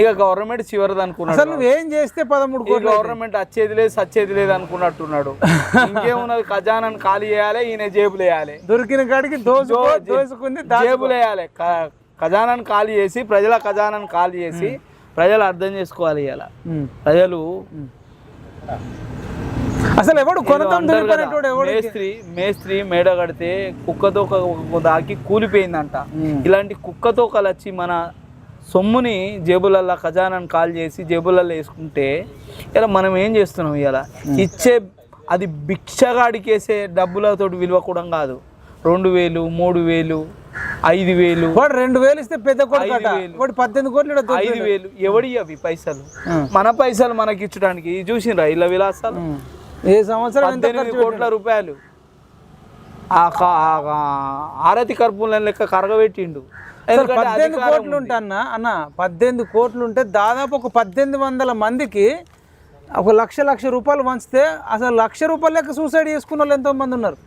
ఇక గవర్నమెంట్ చివరిది అసలు అనుకున్నాడు నువ్వేం చేస్తే పదమూడు కోట్లు గవర్నమెంట్ వచ్చేది లేదు సచ్చేది లేదు అనుకున్నట్టున్నాడు. ఇంకేమున్నది ఖజానాను ఖాళీ చేయాలి ఈయన జేబులు వేయాలి. దొరికిన కాడికి దోసుకో దోసుకుంది జేబులు వేయాలి. ఖజానాను ఖాళీ చేసి ప్రజల ఖజానాను ఖాళీ చేసి ప్రజలు అర్థం చేసుకోవాలి ఇలా. ప్రజలు అసలు ఎవడు మేస్త్రి మేస్త్రి మేడ కడితే కుక్కతో దాకి కూలిపోయిందంట. ఇలాంటి కుక్కతోకలు వచ్చి మన సొమ్ముని జేబులల్లో ఖజానాను కాల్ చేసి జేబులలో వేసుకుంటే ఇలా మనం ఏం చేస్తున్నాం ఇలా? ఇచ్చే అది భిక్షగాడికి వేసే డబ్బులతో విలువ కూడా కాదు. రెండు వేలు మూడు వేలు ఐదు వేలు. వాడు రెండు వేలు ఇస్తే పెద్ద. వాడు పద్దెనిమిది కోట్లు. ఐదు వేలు. ఎవడి అవి? పైసలు. మన పైసలు మనకి ఇచ్చడానికి చూసిండ్రా ఇలా విలాసాలు. ఏ సంవత్సరం కోట్ల రూపాయలు. ఆరతి కర్పూరం లెక్క కరగబెట్టిండు. పద్దెనిమిది కోట్లు ఉంటే అన్న అన్న పద్దెనిమిది కోట్లు ఉంటే దాదాపు ఒక పద్దెనిమిది వందల మందికి ఒక లక్ష లక్ష రూపాయలు వంచితే అసలు లక్ష రూపాయల లెక్క సూసైడ్ చేసుకున్న వాళ్ళు ఎంతో మంది ఉన్నారు.